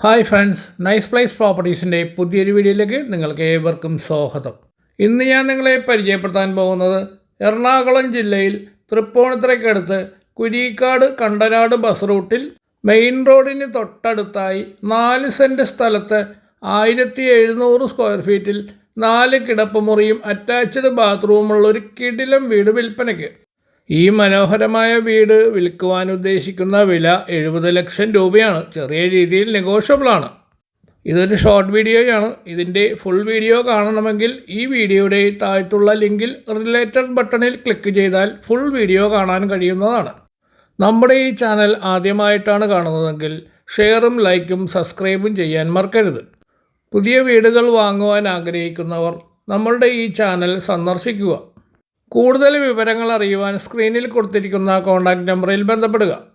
Hi friends nice place പ്രോപ്പർട്ടീസിന്റെ പുതിയൊരു വീഡിയോയിലേക്ക് നിങ്ങൾക്ക് ഏവർക്കും സ്വാഗതം. ഇന്ന് ഞാൻ നിങ്ങളെ പരിചയപ്പെടുത്താൻ പോകുന്നത് എറണാകുളം ജില്ലയിൽ തൃപ്പൂണിത്തുറയ്ക്കടുത്ത് കുരീക്കാട് കണ്ടനാട് ബസ് റൂട്ടിൽ മെയിൻ റോഡിന് തൊട്ടടുത്തായി നാല് സെന്റ് സ്ഥലത്ത് ആയിരത്തി എഴുന്നൂറ് സ്ക്വയർ ഫീറ്റിൽ നാല് കിടപ്പുമുറിയും അറ്റാച്ച്ഡ് ബാത്റൂമുള്ള ഒരു കിടിലം വീട് വിൽപ്പനയ്ക്ക് ഈ മനോഹരമായ വീട് വിൽക്കുവാൻ ഉദ്ദേശിക്കുന്ന വില എഴുപത് ലക്ഷം രൂപയാണ്. ചെറിയ രീതിയിൽ നെഗോഷ്യബിളാണ് ഇതൊരു ഷോർട്ട് വീഡിയോയാണ്. ഇതിന്റെ ഫുൾ വീഡിയോ കാണണമെങ്കിൽ ഈ വീഡിയോയുടെ താഴത്തുള്ള ലിങ്കിൽ റിലേറ്റഡ് ബട്ടണിൽ ക്ലിക്ക് ചെയ്താൽ ഫുൾ വീഡിയോ കാണാൻ കഴിയുന്നതാണ്. നമ്മുടെ ഈ ചാനൽ ആദ്യമായിട്ടാണ് കാണുന്നതെങ്കിൽ ഷെയറും ലൈക്കും സബ്സ്ക്രൈബും ചെയ്യാൻ മറക്കരുത്. പുതിയ വീടുകൾ വാങ്ങുവാൻ ആഗ്രഹിക്കുന്നവർ നമ്മളുടെ ഈ ചാനൽ സന്ദർശിക്കുക. കൂടുതൽ വിവരങ്ങൾ അറിയുവാൻ സ്ക്രീനിൽ കൊടുത്തിരിക്കുന്ന കോൺടാക്റ്റ് നമ്പറിൽ ബന്ധപ്പെടുക.